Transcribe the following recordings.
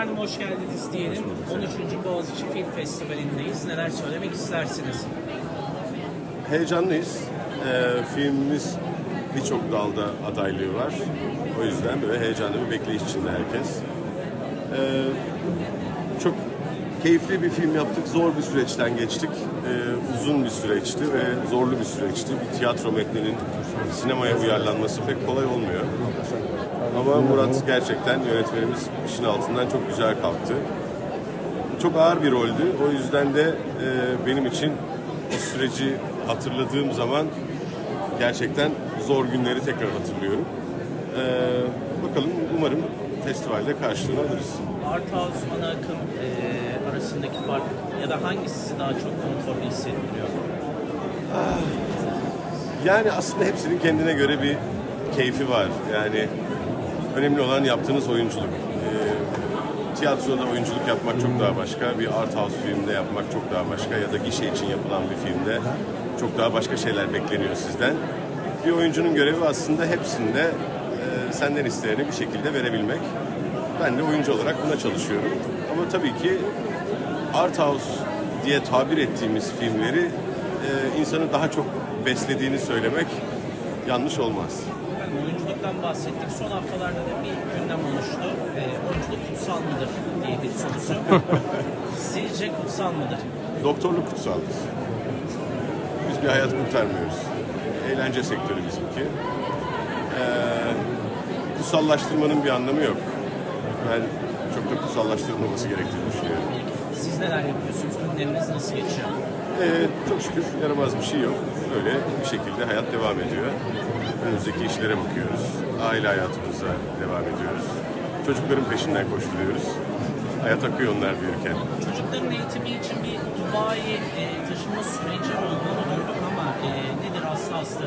Efendim hoş geldiniz diyelim. 13. Boğaziçi Film Festivali'ndeyiz. Neler söylemek istersiniz? Heyecanlıyız. Ee, filmimiz birçok dalda adaylığı var. O yüzden böyle heyecanlı bir bekleyiş içinde herkes. Ee, çok keyifli bir film yaptık. Zor bir süreçten geçtik. Ee, uzun bir süreçti ve zorlu bir süreçti. Bir tiyatro metninin sinemaya uyarlanması pek kolay olmuyor. Ama Murat gerçekten yönetmenimiz işin altından çok güzel kalktı. Çok ağır bir roldü. O yüzden de e, benim için o süreci hatırladığım zaman gerçekten zor günleri tekrar hatırlıyorum. E, bakalım umarım festivalde karşılığını alırız. Art House, ana akım e, arasındaki fark ya da hangisi sizi daha çok konforlu hissettiriyor? Yani aslında hepsinin kendine göre bir keyfi var. Yani önemli olan yaptığınız oyunculuk. Ee, tiyatroda oyunculuk yapmak çok daha başka, bir art house filmde yapmak çok daha başka ya da gişe için yapılan bir filmde çok daha başka şeyler bekleniyor sizden. Bir oyuncunun görevi aslında hepsinde e, senden isteyeni bir şekilde verebilmek. Ben de oyuncu olarak buna çalışıyorum. Ama tabii ki art house diye tabir ettiğimiz filmleri e, insanı daha çok beslediğini söylemek yanlış olmaz. Oyunculuktan bahsettik. Son haftalarda da bir gündem oluştu. E, oyunculuk kutsal mıdır diye bir sorusu. Sizce kutsal mıdır? Doktorluk kutsaldır. Biz bir hayat kurtarmıyoruz. Eğlence sektörü bizimki. Ee, kutsallaştırmanın bir anlamı yok. Ben çok da kutsallaştırılmaması gerektiğini düşünüyorum. Siz neler yapıyorsunuz? Günleriniz nasıl geçiyor? Ee, çok şükür yaramaz bir şey yok. Böyle bir şekilde hayat devam ediyor. Önümüzdeki işlere bakıyoruz. Aile hayatımıza devam ediyoruz. Çocukların peşinden koşturuyoruz. Hayat akıyor onlar büyürken. Çocukların eğitimi için bir Dubai e, taşınma süreci olduğunu duyduk ama e, nedir aslı?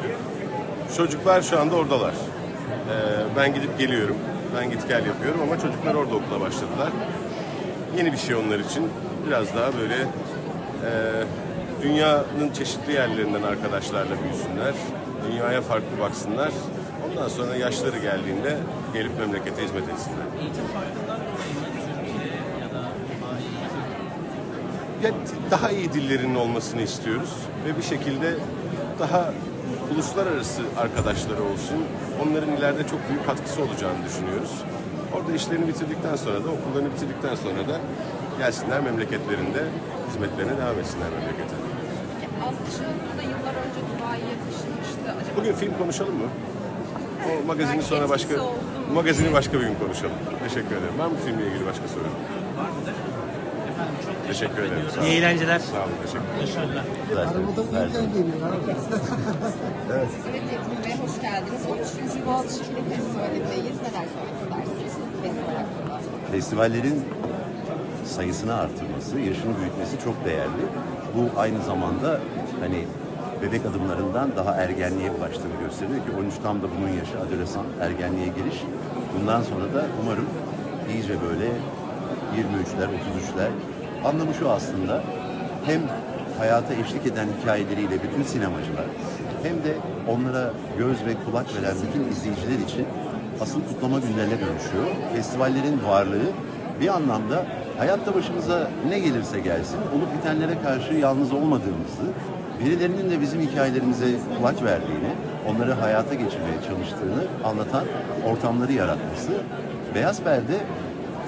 Çocuklar şu anda oradalar. Ee, ben gidip geliyorum. Ben git gel yapıyorum ama çocuklar orada okula başladılar. Yeni bir şey onlar için. Biraz daha böyle e, dünyanın çeşitli yerlerinden arkadaşlarla büyüsünler. Dünyaya farklı baksınlar. Ondan sonra yaşları geldiğinde gelip memlekete hizmet etsinler. Ya daha iyi dillerinin olmasını istiyoruz ve bir şekilde daha uluslararası arkadaşları olsun. Onların ileride çok büyük katkısı olacağını düşünüyoruz. Orada işlerini bitirdikten sonra da okullarını bitirdikten sonra da gelsinler memleketlerinde hizmetlerine devam etsinler memlekete. Az Çığlık'ta da yıllar önce Dubai'ye Bugün film konuşalım mı? O magazini Belki sonra başka etkisi oldu mu? magazini başka bir gün konuşalım. Teşekkür ederim. Var mı filmle ilgili başka soru? teşekkür, ederim. ediyoruz. Sağ olun. İyi eğlenceler. Sağ olun. Teşekkür ederim. Başarılar. Arabada uyurken geliyor abi. Evet Yetkin Bey hoş geldiniz. 13. Boğaziçi Festivali'ndeyiz. Neler söylemek istersiniz festival hakkında? festivallerin sayısını artırması, yaşını büyütmesi çok değerli. Bu aynı zamanda hani bebek adımlarından daha ergenliğe ulaştığını gösteriyor ki 13 tam da bunun yaşı, adolesan, ergenliğe giriş. Bundan sonra da umarım iyice böyle 23'ler, 33'ler. Anlamı şu aslında hem hayata eşlik eden hikayeleriyle bütün sinemacılar hem de onlara göz ve kulak veren bütün izleyiciler için asıl kutlama günlerine dönüşüyor. Festivallerin varlığı bir anlamda hayatta başımıza ne gelirse gelsin olup bitenlere karşı yalnız olmadığımızı, birilerinin de bizim hikayelerimize kulak verdiğini, onları hayata geçirmeye çalıştığını anlatan ortamları yaratması. Beyaz Perde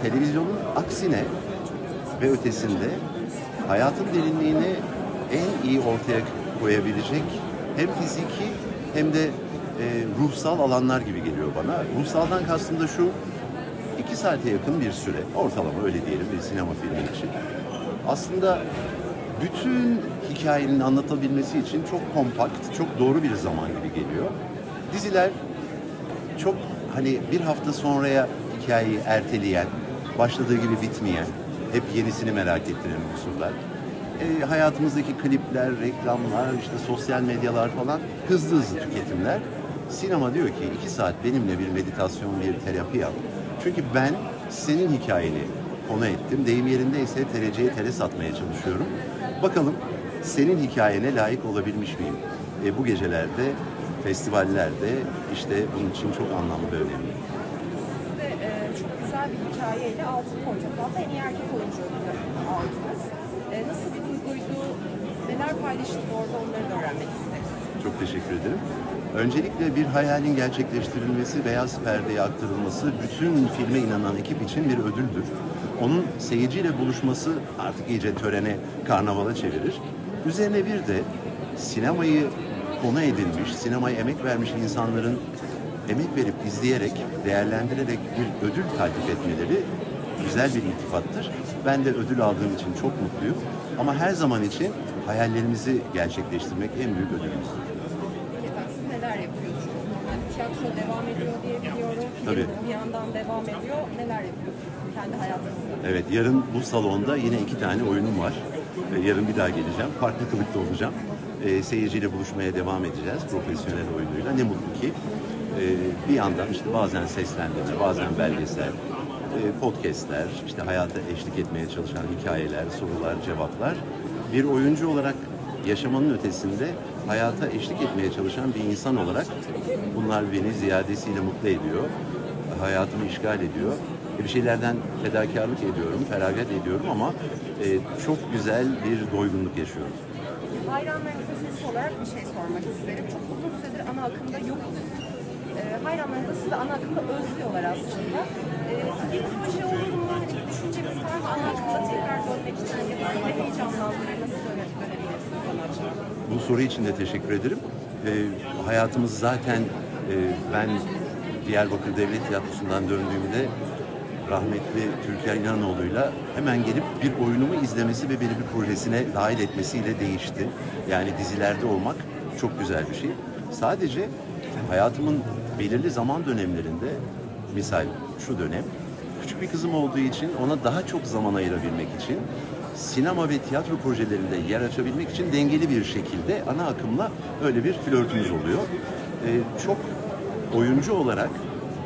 televizyonun aksine ve ötesinde hayatın derinliğini en iyi ortaya koyabilecek hem fiziki hem de e, ruhsal alanlar gibi geliyor bana. Ruhsaldan kastım da şu, iki saate yakın bir süre, ortalama öyle diyelim bir sinema filmi için. Aslında bütün hikayenin anlatabilmesi için çok kompakt, çok doğru bir zaman gibi geliyor. Diziler çok hani bir hafta sonraya hikayeyi erteleyen, başladığı gibi bitmeyen, hep yenisini merak ettiren unsurlar. E, hayatımızdaki klipler, reklamlar, işte sosyal medyalar falan hızlı hızlı tüketimler. Sinema diyor ki iki saat benimle bir meditasyon, bir terapi yap. Çünkü ben senin hikayeni konu ettim. Deyim yerindeyse tereciye tere satmaya çalışıyorum. Bakalım senin hikayene layık olabilmiş miyim? E, bu gecelerde, festivallerde işte bunun için çok anlamlı ve önemli. Siz de e, çok güzel bir hikayeyle Altın Portakal'da en iyi erkek oyuncu ödülü aldınız. Ee, nasıl bir duyguydu? Neler paylaştın orada onları da öğrenmek isteriz. Çok teşekkür ederim. Öncelikle bir hayalin gerçekleştirilmesi, beyaz perdeye aktarılması bütün filme inanan ekip için bir ödüldür. Onun seyirciyle buluşması artık iyice törene, karnavala çevirir. Üzerine bir de sinemayı konu edilmiş, sinemaya emek vermiş insanların emek verip izleyerek, değerlendirerek bir ödül takip etmeleri güzel bir iltifattır. Ben de ödül aldığım için çok mutluyum. Ama her zaman için hayallerimizi gerçekleştirmek en büyük ödülümüzdür. Neler yapıyorsunuz? Tiyatro devam ediyor diye biliyorum. Tabii. bir yandan devam ediyor. Neler yapıyorsunuz kendi hayatınızda? Evet, yarın bu salonda yine iki tane oyunum var. Ee, Yarın bir daha geleceğim. Farklı kılıkta olacağım. Ee, seyirciyle buluşmaya devam edeceğiz profesyonel oyunuyla. Ne mutlu ki. Ee, bir yandan işte bazen seslendirme, bazen belgesel, e, podcastler, işte hayata eşlik etmeye çalışan hikayeler, sorular, cevaplar. Bir oyuncu olarak yaşamanın ötesinde hayata eşlik etmeye çalışan bir insan olarak bunlar beni ziyadesiyle mutlu ediyor. Hayatımı işgal ediyor. E, Bir şeylerden fedakarlık ediyorum, feragat ediyorum ama e, çok güzel bir doygunluk yaşıyorum. Hayranlarınıza ses olarak bir şey sormak isterim. Çok uzun süredir ana akımda yoktu. Ee, hayranlarınız da sizi ana akımda özlüyorlar aslında. Ee, bir proje olur mu? Hani bir var mı? Ana akımda tekrar dönmek için ya da sizi heyecanlandırır. Nasıl döne- dönebilirsiniz ana? Bu soru için de teşekkür ederim. E, hayatımız zaten e, ben Diyarbakır Devlet Tiyatrosu'ndan döndüğümde rahmetli Türker İnanoğlu'yla hemen gelip bir oyunumu izlemesi ve beni bir projesine dahil etmesiyle değişti. Yani dizilerde olmak çok güzel bir şey. Sadece hayatımın belirli zaman dönemlerinde misal şu dönem küçük bir kızım olduğu için ona daha çok zaman ayırabilmek için sinema ve tiyatro projelerinde yer açabilmek için dengeli bir şekilde ana akımla öyle bir flörtümüz oluyor. Ee, çok oyuncu olarak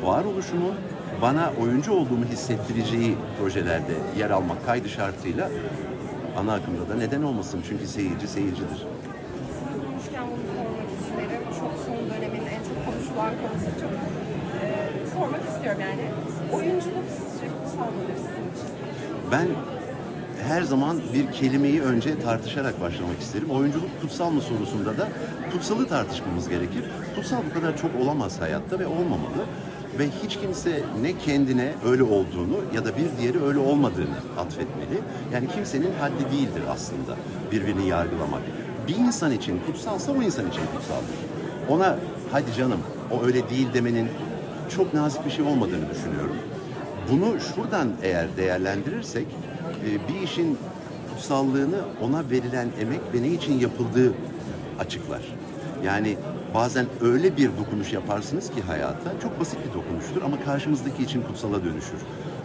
varoluşumun bana oyuncu olduğumu hissettireceği projelerde yer almak kaydı şartıyla ana akımda da neden olmasın çünkü seyirci seyircidir. Konuşken bunu sormak isterim. Çok son dönemin en çok konuşulan konusu çok e, sormak istiyorum yani. Oyunculuk sizce kutsal mıdır sizin için? Ben her zaman bir kelimeyi önce tartışarak başlamak isterim. Oyunculuk kutsal mı sorusunda da kutsalı tartışmamız gerekir. Kutsal bu kadar çok olamaz hayatta ve olmamalı. Ve hiç kimse ne kendine öyle olduğunu ya da bir diğeri öyle olmadığını atfetmeli. Yani kimsenin haddi değildir aslında birbirini yargılamak. Bir insan için kutsalsa o insan için kutsaldır. Ona hadi canım o öyle değil demenin çok nazik bir şey olmadığını düşünüyorum. Bunu şuradan eğer değerlendirirsek e, bir işin kutsallığını ona verilen emek ve ne için yapıldığı açıklar. Yani bazen öyle bir dokunuş yaparsınız ki hayata çok basit bir dokunuştur ama karşımızdaki için kutsala dönüşür.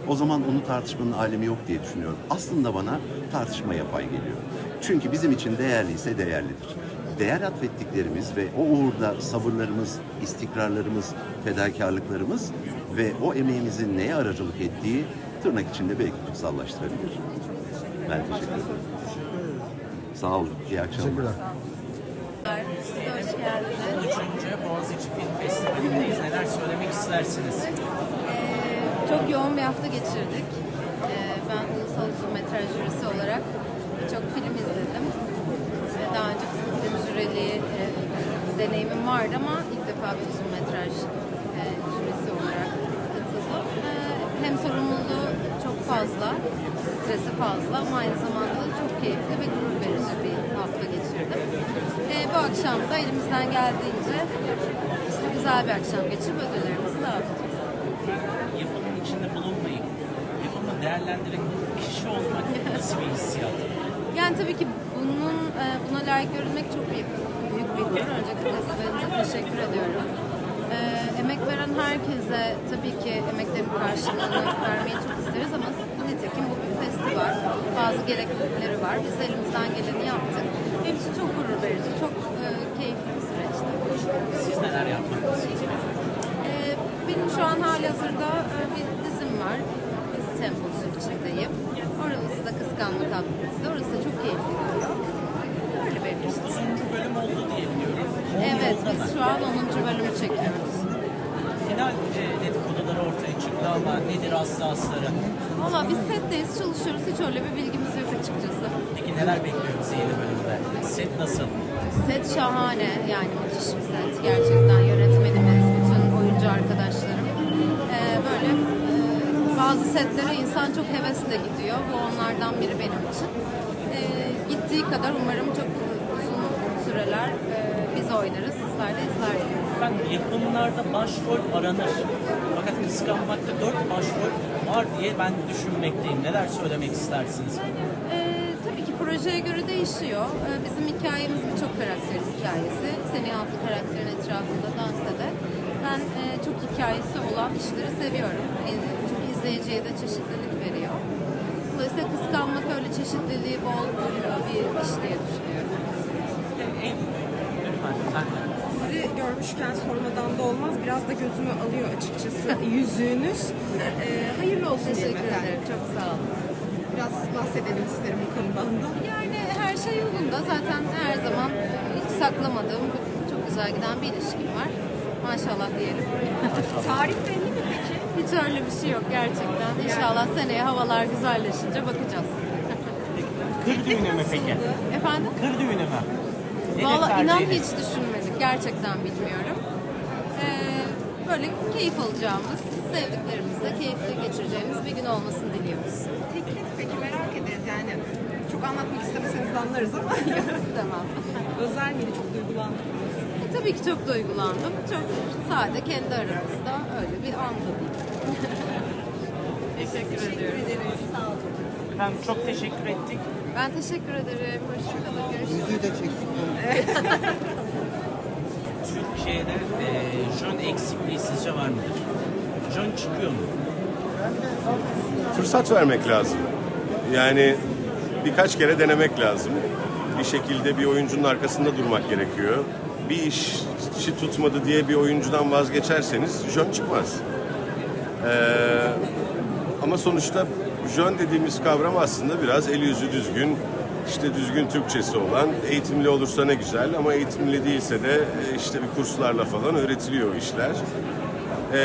O zaman onu tartışmanın alemi yok diye düşünüyorum. Aslında bana tartışma yapay geliyor. Çünkü bizim için değerliyse değerlidir. Değer atfettiklerimiz ve o uğurda sabırlarımız, istikrarlarımız, fedakarlıklarımız ve o emeğimizin neye aracılık ettiği tırnak içinde belki kutsallaştırabilir. Ben teşekkür ederim. Sağ olun. İyi akşamlar. Siz hoş geldiniz. Üçüncü Boğaziçi Film Festivali'ndeyiz. Neler söylemek istersiniz? Ee, çok yoğun bir hafta geçirdik. Ee, ben ulusal uzun metraj jürisi olarak birçok film izledim. Ee, daha önce kısa film jüriliği e, deneyimim vardı ama ilk defa bir uzun metraj e, jürisi olarak katıldım. Ee, hem sorumluluğu çok fazla, stresi fazla ama aynı zamanda da çok keyifli ve gurur verici bir hafta geçirdim. Ee, bu akşam da elimizden geldiğince işte güzel bir akşam geçirip ödüllerimizi dağıtacağız. Yapımın içinde bulunmayıp yapımı değerlendiren kişi olmak nasıl bir hissiyat? Yani tabii ki bunun e, buna layık görülmek çok büyük, büyük bir gurur. Öncelikle festivalimize teşekkür ediyorum. E, emek veren herkese tabii ki emeklerin karşılığını vermeyi çok isteriz ama nitekim bu bir festival. Bazı gereklilikleri var. Biz de elimizden geleni yaptık. Benim için çok gurur verici, çok e, keyifli bir süreçti. Siz neler yapmak istiyorsunuz? E, benim şu an hali hazırda e, bir dizim var. Dizi temposu içindeyim. Orası da Kıskanlık adlı dizi. Orası da çok keyifli gidiyor. Öyle benim için. 9. bölüm oldu diye biliyorum. Evet, biz şu an 10. bölümü çekiyoruz. final e, dedikoduları ortaya çıktı ama nedir aslı asları? Valla biz setteyiz, çalışıyoruz. Hiç öyle bir bilgimiz yok açıkçası. Peki neler bekliyor bizi yeni bölümde? Set nasıl? Set şahane. Yani müthiş bir set. Gerçekten yönetmenimiz, bütün oyuncu arkadaşlarım. Ee, böyle e, bazı setlere insan çok hevesle gidiyor. Bu onlardan biri benim için. Ee, gittiği kadar umarım çok uzun süreler e, biz oynarız. Sizler de izlersiniz. Efendim yapımlarda başrol aranır. Fakat kıskanmakta dört başrol var diye ben düşünmekteyim. Neler söylemek istersiniz? Ee, tabii ki projeye göre değişiyor. Ee, bizim hikayemiz birçok karakterin hikayesi. Seni adlı karakterin etrafında dans eder. Ben e, çok hikayesi olan işleri seviyorum. E, çünkü izleyiciye de çeşitlilik veriyor. Dolayısıyla kıskanmak öyle çeşitliliği bol bir iş diye düşünüyorum. En, lütfen Sizi görmüşken sormadan da olmaz. Biraz da gözümü alıyor açıkçası yüzüğünüz. Ee, hayırlı olsun diyelim Teşekkür efendim. ederim. Çok sağ olun. Biraz bahsedelim isterim bu konudan da. Yani her şey yolunda. Zaten her zaman hiç saklamadığım, çok güzel giden bir ilişkim var. Maşallah diyelim. Tarih belli mi peki? Hiç öyle bir şey yok gerçekten. İnşallah seneye havalar güzelleşince bakacağız. kır düğünü mü peki? Efendim? Kır düğünü mü? Nedir Valla inan hiç düşünmedik. Gerçekten bilmiyorum. Ee, böyle keyif alacağımız, sevdiklerimizle keyifli geçireceğimiz bir gün olmasını diliyoruz. Teklif peki merak ederiz yani. Çok anlatmak istemeseniz anlarız ama. tamam. Özel miydi? Çok duygulandım. E, tabii ki çok duygulandım. Çok sade kendi aramızda öyle bir andı diyeyim. teşekkür ediyorum. Sağ olun. Efendim çok teşekkür ettik. Ben teşekkür ederim. Hoşçakalın. Görüşürüz. Yüzüğü de çektik. Türkiye'de e, jön eksikliği sizce var mıdır? Jön çıkıyor mu? Fırsat vermek lazım. Yani birkaç kere denemek lazım. Bir şekilde bir oyuncunun arkasında durmak gerekiyor. Bir iş işi tutmadı diye bir oyuncudan vazgeçerseniz jön çıkmaz. Ee, ama sonuçta jön dediğimiz kavram aslında biraz eli yüzü düzgün, işte düzgün Türkçesi olan, eğitimli olursa ne güzel ama eğitimli değilse de e, işte bir kurslarla falan öğretiliyor işler. Ee,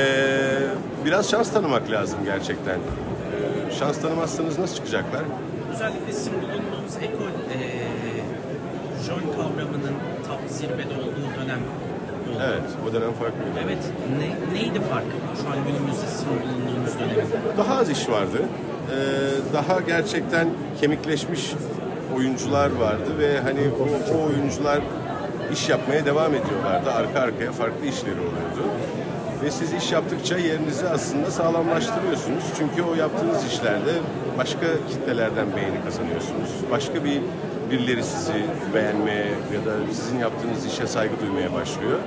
biraz şans tanımak lazım gerçekten. Ee, şans tanımazsanız nasıl çıkacaklar? Özellikle sizin bulunduğunuz ekol e, jön kavramının top zirvede olduğu dönem oldu. Evet, o dönem farklı. Evet, ne, neydi fark şu an günümüzde sizin bulunduğunuz dönemin? Daha az iş vardı. Ee, daha gerçekten kemikleşmiş oyuncular vardı ve hani o, o oyuncular iş yapmaya devam ediyorlardı. Arka arkaya farklı işleri oluyordu. Ve siz iş yaptıkça yerinizi aslında sağlamlaştırıyorsunuz. Çünkü o yaptığınız işlerde başka kitlelerden beğeni kazanıyorsunuz. Başka bir birileri sizi beğenmeye ya da sizin yaptığınız işe saygı duymaya başlıyor.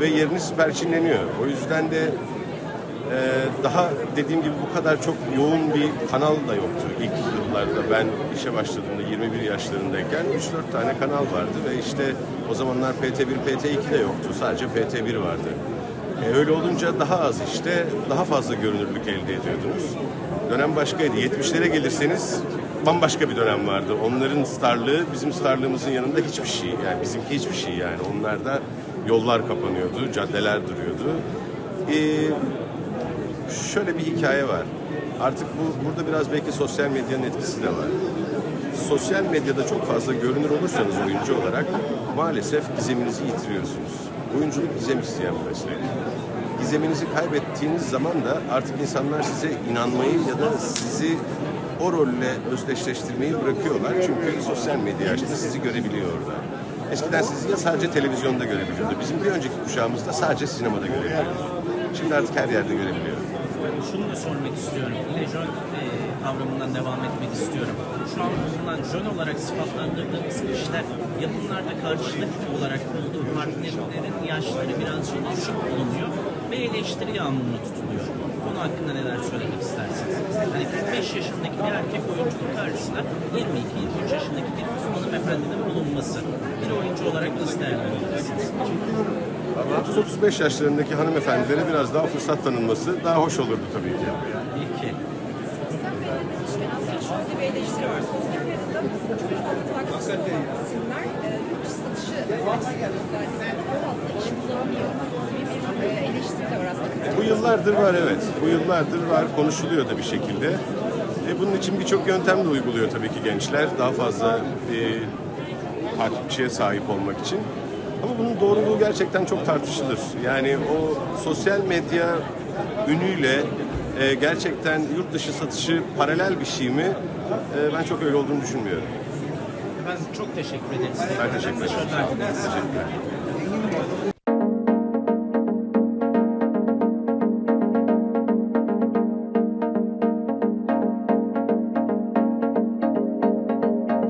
Ve yeriniz perçinleniyor. O yüzden de daha dediğim gibi bu kadar çok yoğun bir kanal da yoktu ilk yıllarda. Ben işe başladığımda 21 yaşlarındayken 3-4 tane kanal vardı ve işte o zamanlar PT1, PT2 de yoktu. Sadece PT1 vardı. Ee, öyle olunca daha az işte daha fazla görünürlük elde ediyordunuz. Dönem başkaydı. 70'lere gelirseniz bambaşka bir dönem vardı. Onların starlığı bizim starlığımızın yanında hiçbir şey. Yani bizimki hiçbir şey yani. Onlarda yollar kapanıyordu, caddeler duruyordu. Ee, şöyle bir hikaye var. Artık bu burada biraz belki sosyal medyanın etkisi de var. Sosyal medyada çok fazla görünür olursanız oyuncu olarak maalesef gizeminizi yitiriyorsunuz. Oyunculuk gizem isteyen bir meslek. Gizeminizi kaybettiğiniz zaman da artık insanlar size inanmayı ya da sizi o rolle özdeşleştirmeyi bırakıyorlar. Çünkü sosyal medya açtı sizi görebiliyor orada. Eskiden sizi ya sadece televizyonda görebiliyordu. Bizim bir önceki kuşağımızda sadece sinemada görebiliyordu. Şimdi artık her yerde görebiliyor. Ben şunu da sormak istiyorum. Yine jön e, kavramından devam etmek istiyorum. Şu an bulunan jön olarak sıfatlandırdığımız kişiler yapımlarda karşılık olarak bulduğu partnerlerin yaşları birazcık düşük bulunuyor ve eleştiri yağmuruna tutuluyor. Konu hakkında neler söylemek istersiniz? Hani 45 yaşındaki bir erkek oyuncunun karşısına 22-23 yaşındaki bir hanımefendinin bulunması. Bir oyuncu olarak nasıl değerlendirirsiniz? 30-35 yaşlarındaki hanımefendilere biraz daha fırsat tanınması daha hoş olurdu tabii ki. Var aslında. Bu yıllardır var evet. Bu yıllardır var. Konuşuluyor da bir şekilde. E, bunun için birçok yöntem de uyguluyor tabii ki gençler. Daha fazla e, takipçiye sahip olmak için. Ama bunun doğruluğu gerçekten çok tartışılır. Yani o sosyal medya ünüyle e, gerçekten yurt dışı satışı paralel bir şey mi? E, ben çok öyle olduğunu düşünmüyorum. Ben çok teşekkür ederim. Ben teşekkür ederim. Teşekkürler.